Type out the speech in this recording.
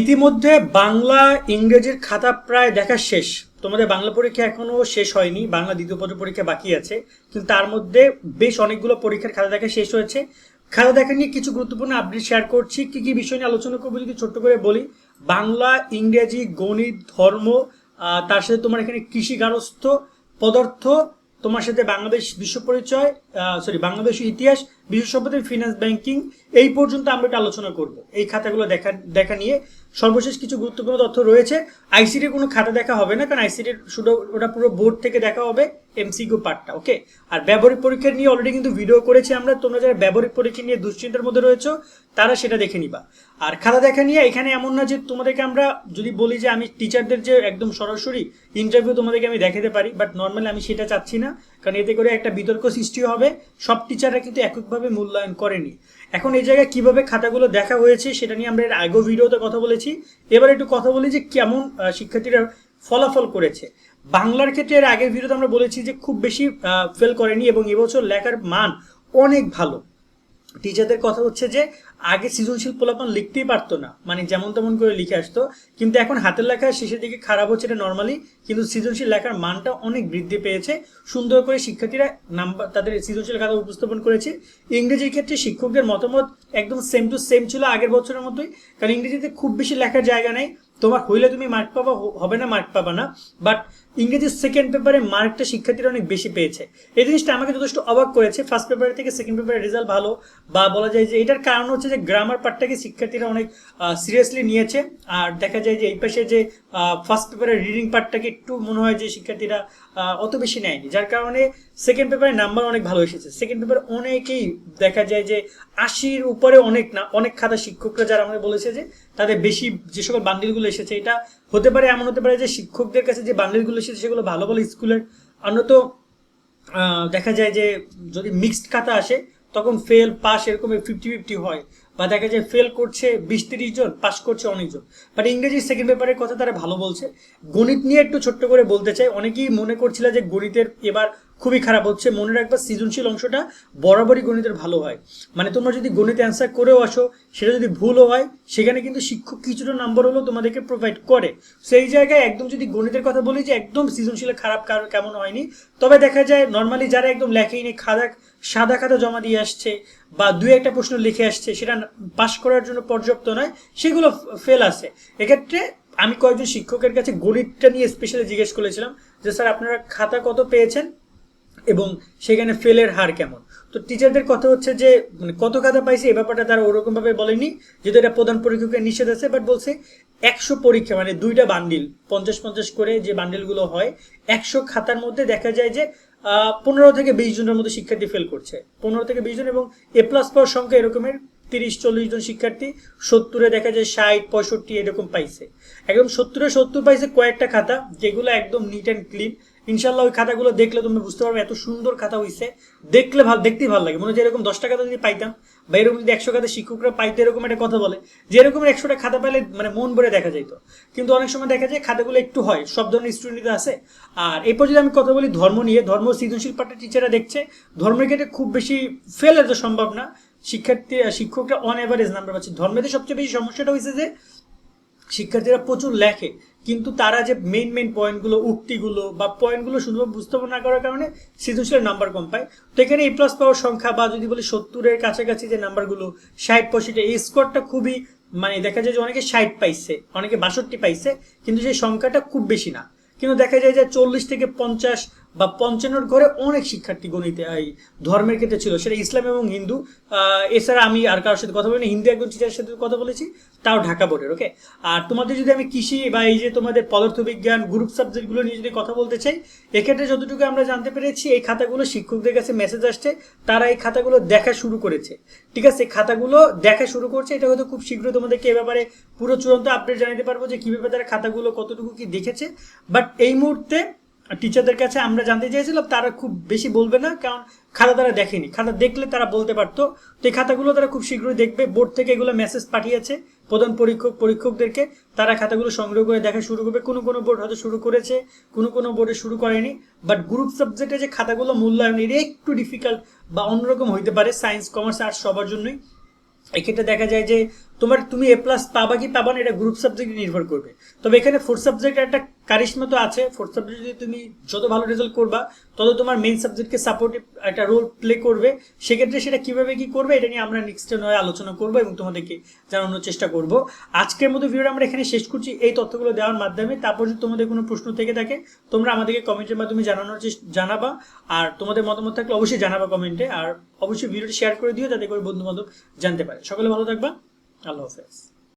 ইতিমধ্যে বাংলা ইংরেজির খাতা প্রায় দেখা শেষ। তোমাদের বাংলা পরীক্ষা এখনও শেষ হয়নি, বাংলা দ্বিতীয় পত্র পরীক্ষা বাকি আছে, কিন্তু তার মধ্যে বেশ অনেকগুলো পরীক্ষার খাতা দেখা শেষ হয়েছে। খাতা দেখা নিয়ে কিছু গুরুত্বপূর্ণ আপডেট শেয়ার করছি, কি কি বিষয় নিয়ে আলোচনা করব যদি ছোট্ট করে বলি। বাংলা, ইংরেজি, গণিত, ধর্ম তার সাথে তোমার এখানে কৃষি গারস্থ পদার্থ তোমার সাথে বাংলাদেশ বিশ্ব পরিচয় সরি বাংলাদেশ ইতিহাস, বিশ্ব সভ্যতা ফিনান্স ব্যাংকিং এই পর্যন্ত আমরা এটা আলোচনা করব। এই খাতাগুলো দেখা দেখা নিয়ে সর্বশেষ কিছু গুরুত্বপূর্ণ তথ্য রয়েছে। আইসিটির কোনো খাতা দেখা হবে না, কারণ আইসিটির শুধু, ওটা পুরো বোর্ড থেকে দেখা হবে। এমসিকিউ পার্টটা ওকে আর ব্যবহারিক পরীক্ষা নিয়ে অলরেডি কিন্তু ভিডিও করেছি আমরা, তোমরা যারা ব্যবহারিক পরীক্ষা নিয়ে দুশ্চিন্তার মধ্যে রয়েছে, তারা সেটা দেখে নিবা। আর খাতা দেখা নিয়ে এখানে এমন না যে তোমাদেরকে আমরা যদি বলি যে আমি টিচারদের যে একদম সরাসরি ইন্টারভিউ তোমাদেরকে আমি দেখাতে পারি বাট নর্মালি আমি সেটা চাচ্ছি না, কারণ এতে করে একটা বিতর্ক সৃষ্টি হবে। সব টিচাররা কিন্তু এককভাবে মূল্যায়ন করেনি। এখন এই জায়গায় কীভাবে খাতাগুলো দেখা হয়েছে সেটা নিয়ে আমরা এর আগেও ভিডিওতে কথা বলেছি। এবার একটু কথা বলি যে কেমন শিক্ষার্থীরা ফলাফল করেছে। বাংলার ক্ষেত্রে এর আগের ভিডিওতে আমরা বলেছি যে খুব বেশি ফেল করেনি এবং এবছর লেখার মান অনেক ভালো। টিচারদের কথা হচ্ছে যে, আগে সৃজনশীল পোলাপান লিখতেই পারতো না। মানে যেমন তেমন করে লিখে আসতো। কিন্তু এখন হাতের লেখা শেষের দিকে খারাপ হচ্ছে এটা নর্মালি কিন্তু সৃজনশীল লেখার মানটা অনেক বৃদ্ধি পেয়েছে। সুন্দর করে শিক্ষার্থীরা নাম্বার, তাদের সৃজনশীল খাতা উপস্থাপন করেছে। ইংরেজির ক্ষেত্রে শিক্ষকদের মতামত একদম সেম টু সেম ছিল আগের বছরের মতোই। কারণ ইংরেজিতে খুব বেশি লেখার জায়গা নেই। তোমার হইলে তুমি মার্ক পাবা হবে না মার্ক পাবা না বাট ইংরেজির সেকেন্ড পেপারে মার্কটা শিক্ষার্থীরা অনেক বেশি পেয়েছে। এই জিনিসটা আমাকে যথেষ্ট অবাক করেছে। ফার্স্ট পেপার থেকে সেকেন্ড পেপারের রেজাল্ট ভালো, বা বলা যায় যে এটার কারণ হচ্ছে যে গ্রামার পার্টটাকে শিক্ষার্থীরা অনেক সিরিয়াসলি নিয়েছে, আর দেখা যায় যে এই পাশে যে ফার্স্ট পেপারের রিডিং পার্টটাকে একটু মনে হয় যে শিক্ষার্থীরা অত বেশি নেয়নি, যার কারণে সেকেন্ড পেপারে নাম্বার অনেক ভালো এসেছে। সেকেন্ড পেপার অনেকেই দেখা যায় যে আশির উপরে অনেক না, অনেক খাতা শিক্ষকরা যারা আমাদের বলেছে যে তাদের বেশি যে সকল বান্ডিলগুলো এসেছে, এটা হতে পারে, এমন হতে পারে যে শিক্ষকদের কাছে যে বান্ডিলগুলো এসেছে, সেগুলো ভালো ভালো স্কুলের। অন্যত দেখা যায় যে যদি মিক্সড খাতা আসে, তখন ফেল পাস এরকম ফিফটি ফিফটি হয়। বা দেখা যায় ফেল করছে বিশ তিরিশ জন পাস করছে অনেকজন বাট ইংরেজি সেকেন্ড পেপারের কথা তারা ভালো বলছে। গণিত নিয়ে একটু ছোট্ট করে বলতে চাই, অনেকেই মনে করছিল যে গণিতের এবার খুবই খারাপ হচ্ছে। মনে রাখবা, সৃজনশীল অংশটা বরাবরই গণিতের ভালো হয়। মানে তোমরা যদি গণিত অ্যান্সার করেও আসো, সেটা যদি ভুলও হয়, সেখানে কিন্তু শিক্ষক কিছুটা নাম্বার হলেও তোমাদেরকে প্রোভাইড করে। সেই জায়গায় একদম যদি গণিতের কথা বলি যে, একদম সৃজনশীল খারাপ কেমন হয়নি, তবে দেখা যায় নর্মালি যারা একদম লেখেই লেখেইনি খাদা, সাদা খাতা জমা দিয়ে আসছে বা দুই একটা প্রশ্ন লিখে আসছে, সেটা পাশ করার জন্য পর্যাপ্ত নয়, সেগুলো ফেল আছে। এক্ষেত্রে আমি কয়েকজন শিক্ষকের কাছে গণিতটা নিয়ে স্পেশালি জিজ্ঞেস করেছিলাম যে, স্যার, আপনারা খাতা কত পেয়েছেন? এবং সেখানে ফেলের হার কেমন? তো টিচারদের কথা হচ্ছে যে মানে কত খাতা পাইছে, এ ব্যাপারটা তারা ওরকমভাবে বলেনি, যেহেতু এটা প্রধান পরীক্ষকের নিষেধ আছে বাট বলছে একশো পরীক্ষা মানে দুইটা বান্ডিল পঞ্চাশ পঞ্চাশ করে যে বান্ডিলগুলো হয়, একশো খাতার মধ্যে দেখা যায় যে পনেরো থেকে বিশ জনের মধ্যে শিক্ষার্থী ফেল করছে। পনেরো থেকে বিশ জন এবং এ প্লাস পাওয়ার সংখ্যা এরকমের, তিরিশ, চল্লিশ জন শিক্ষার্থী সত্তরে দেখা যায় ষাট, পঁয়ষট্টি এরকম পাইছে। একদম সত্তরে সত্তর পাইছে কয়েকটা খাতা, যেগুলো একদম নিট অ্যান্ড ক্লিন ইনশাল্লাহ ওই খাতাগুলো দেখলে তুমি বুঝতে পারবে এত সুন্দর খাতা হইছে। দেখলে ভালো দেখতেই ভালো লাগে। মনে হচ্ছে এরকম দশটা খাতা যদি পাইতাম বা এরকম যদি একশো খাতা শিক্ষকরা পাইতো, এরকম একটা কথা বলে, যে এরকম একশোটা খাতা পাইলে মানে মন ভরে দেখা যেত কিন্তু অনেক সময় দেখা যায় খাতাগুলো একটু হয়, সব ধরনের স্টুডেন্ট আছে। আর এরপর যদি আমি কথা বলি ধর্ম নিয়ে। ধর্ম সৃজনশীল পাঠের টিচাররা দেখছে, ধর্মের ক্ষেত্রে খুব বেশি ফেল তো সম্ভব না। শিক্ষার্থী শিক্ষকরা অন এভারেজ নাম্বার পাচ্ছে। ধর্মেতে সবচেয়ে বেশি সমস্যাটা হয়েছে যে শিক্ষার্থীরা প্রচুর লেখে, কিন্তু তারা যে মেইন মেইন পয়েন্টগুলো উক্তিগুলো বা পয়েন্টগুলো শুধুমাত্র বুঝতে না করার কারণে সৃজনশীলের নাম্বার কম পায়। তো এখানে এ প্লাস পাওয়ার সংখ্যা বা যদি বলি সত্তরের কাছাকাছি যে নাম্বারগুলো ষাট পঁয়ষট্টি, এই স্কোরটা খুবই মানে দেখা যায় যে অনেকে ষাট পাইছে, অনেকে বাষট্টি পাইছে, কিন্তু সেই সংখ্যাটা খুব বেশি না। কিন্তু দেখা যায় যে চল্লিশ থেকে পঞ্চাশ বা পঞ্চান্নর ঘরে অনেক শিক্ষার্থী গণিতে, এই ধর্মের ক্ষেত্রে ছিল। সেটা ইসলাম এবং হিন্দু। এছাড়া আমি আর কারোর সাথে কথা বলিনি। হিন্দু একজন টিচারের সাথে কথা বলেছি, তাও ঢাকা বোর্ডের ওকে আর তোমাদের যদি আমি কৃষি বা এই যে তোমাদের পদার্থবিজ্ঞান গ্রুপ সাবজেক্টগুলো নিয়ে যদি কথা বলতে চাই, এক্ষেত্রে যতটুকু আমরা জানতে পেরেছি, এই খাতাগুলো শিক্ষকদের কাছে মেসেজ আসছে। তারা এই খাতাগুলো দেখা শুরু করেছে। ঠিক আছে খাতাগুলো দেখা শুরু করছে। এটা হয়তো খুব শীঘ্র তোমাদেরকে এ ব্যাপারে পুরো চূড়ান্ত আপডেট জানাতে পারব যে কীভাবে তারা খাতাগুলো কতটুকু কি দেখেছে। বাট এই মুহূর্তে টিচারদের কাছে আমরা জানতে চেয়েছিলাম, তারা খুব বেশি বলবে না, কারণ খাতা তারা দেখেনি। খাতা দেখলে তারা বলতে পারতো। তো এই খাতাগুলো তারা খুব শীঘ্রই দেখবে। বোর্ড থেকে এগুলো মেসেজ পাঠিয়েছে প্রধান পরীক্ষক পরীক্ষকদেরকে। তারা খাতাগুলো সংগ্রহ করে দেখা শুরু করবে। কোনো কোনো বোর্ড হয়তো শুরু করেছে, কোনো কোনো বোর্ডে শুরু করেনি। বাট গ্রুপ সাবজেক্টে যে খাতাগুলো মূল্যায়ন, এটা একটু ডিফিকাল্ট বা অন্যরকম হইতে পারে। সায়েন্স কমার্স আর্টস সবার জন্যই। এক্ষেত্রে দেখা যায় যে তোমার তুমি এ প্লাস পাবা কি পাবা না এটা গ্রুপ সাবজেক্ট নির্ভর করবে। তবে এখানে ফোর্থ সাবজেক্ট একটা কারিশমা তো আছে। ফোর্থ সাবজেক্ট যদি তুমি যত ভালো রেজাল্ট করবা, তত তোমার মেইন সাবজেক্টকে সাপোর্টিভ একটা রোল প্লে করবে। সেক্ষেত্রে সেটা কীভাবে কি করবে, এটা নিয়ে আমরা নেক্সট নয় আলোচনা করব এবং তোমাদেরকে জানানোর চেষ্টা করব। আজকের মতো ভিডিওটা আমরা এখানে শেষ করছি। এই তথ্যগুলো দেওয়ার মাধ্যমে তারপর যদি তোমাদের কোনো প্রশ্ন থেকে থাকে, তোমরা আমাদেরকে কমেন্টের মাধ্যমে জানানোর চেষ্টা জানাবা। আর তোমাদের মতামত থাকলে অবশ্যই জানাবা কমেন্টে আর অবশ্যই ভিডিওটি শেয়ার করে দিও, যাতে করে বন্ধু বান্ধব জানতে পারে। সকলে ভালো থাকবা। আল্লাহ হাফেজ।